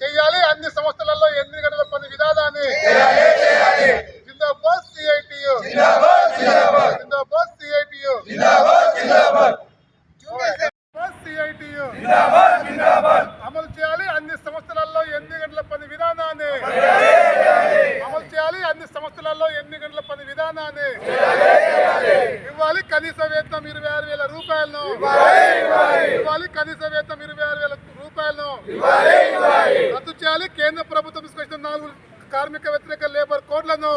చేయాలి. అన్ని సంస్థలలో ఎనిమిది గంటల పని విధానాన్ని. జిందాబాద్ సిఐటియు. జిందాబాద్ సిఐటియు. సిఐటియు. అమలు చేయాలి. అన్ని సంస్థలలో ఎనిమిది గంటల పని విధానాన్ని. అమలు చేయాలి. అన్ని సంస్థలలో ఎనిమిది గంటల పని విధానాన్ని. ఇవ్వాలి కనీస వేతనం ఇరవై ఆరు వేల రూపాయలను. ఇవ్వాలి కనీస వేతనం ఇరవై ఆరు రద్దు చేయాలి. కేంద్ర ప్రభుత్వం తీసుకొచ్చిన నాలుగు కార్మిక వ్యతిరేక లేబర్ కోడ్లను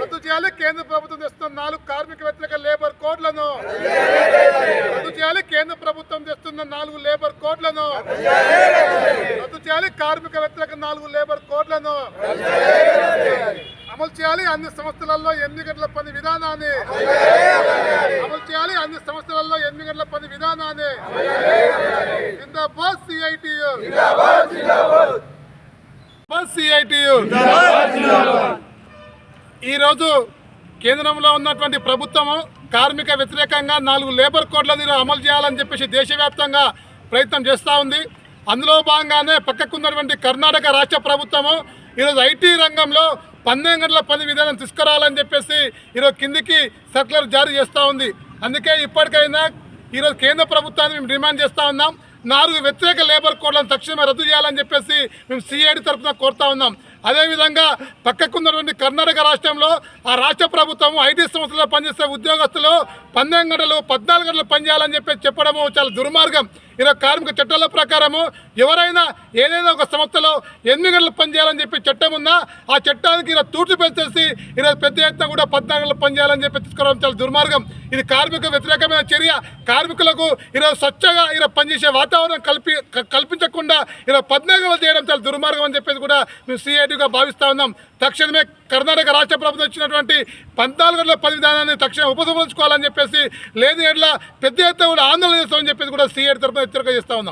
రద్దు చేయాలి. కేంద్ర ప్రభుత్వం తెస్తున్న నాలుగు కార్మిక వ్యతిరేక లేబర్ కోడ్లను రద్దు చేయాలి. కేంద్ర ప్రభుత్వం తెస్తున్న నాలుగు లేబర్ కోడ్లను రద్దు చేయాలి. కార్మిక వ్యతిరేక నాలుగు లేబర్ కోడ్లను అమలు చేయాలి. అన్ని సంస్థలలో ఎన్ని గంటల పని విధానాన్ని సంస్థలలో పని విధానాన్ని జిందాబాద్ సిఐటియు సిఐటియు ఈరోజు కేంద్రంలో ఉన్నటువంటి ప్రభుత్వము కార్మిక వ్యతిరేకంగా నాలుగు లేబర్ కోడ్లను అమలు చేయాలని చెప్పేసి దేశవ్యాప్తంగా ప్రయత్నం చేస్తూ ఉంది. అందులో భాగంగానే పక్కకున్నటువంటి కర్ణాటక రాష్ట్ర ప్రభుత్వము ఈరోజు ఐటీ రంగంలో పన్నెండు గంటల పని విధానం తీసుకురావాలని చెప్పేసి ఈరోజు కిందికి సర్కులర్ జారీ చేస్తూ ఉంది. అందుకే ఇప్పటికైనా ఈరోజు కేంద్ర ప్రభుత్వాన్ని మేము డిమాండ్ చేస్తూ ఉన్నాం. నాలుగు వ్యతిరేక లేబర్ కోడ్లను తక్షణమే రద్దు చేయాలని చెప్పేసి మేము సిఐడి తరఫున కోరుతా ఉన్నాం. అదేవిధంగా పక్కకున్నటువంటి కర్ణాటక రాష్ట్రంలో ఆ రాష్ట్ర ప్రభుత్వం ఐటీ సంస్థలో పనిచేసే ఉద్యోగస్తులు పన్నెండు గంటలు పద్నాలుగు గంటలు పనిచేయాలని చెప్పి చెప్పడము చాలా దుర్మార్గం. ఈరోజు కార్మిక చట్టాల ప్రకారము ఎవరైనా ఏదైనా ఒక సంస్థలో ఎనిమిది గంటలు పనిచేయాలని చెప్పి చట్టం ఉందా ఆ చట్టానికి ఈరోజు తూట్లు పెంచేసి ఈరోజు పెద్ద ఎత్తున కూడా పద్నాలుగు గంటలు పనిచేయాలని చెప్పి తీసుకురావడం చాలా దుర్మార్గం. ఇది కార్మిక వ్యతిరేకమైన చర్య. కార్మికులకు ఈరోజు స్వచ్ఛగా ఈరోజు పనిచేసే వాతావరణం కల్పి కల్పించకుండా ఈరోజు పద్నాలుగు చేయడం చాలా దుర్మార్గం అని చెప్పేసి కూడా మేము సిఐటిగా భావిస్తూ ఉన్నాం. తక్షణమే కర్ణాటక రాష్ట్ర ప్రభుత్వం ఇచ్చినటువంటి పద్నాలుగు గంటల పది విధానాన్ని తక్షణం ఉపసంహరించుకోవాలని చెప్పేసి లేని ఎట్లా పెద్ద ఎత్తున కూడా ఆందోళన చేస్తామని చెప్పేసి కూడా సీఎడ్ తరఫున హెచ్చరిక చేస్తూ ఉన్నాం.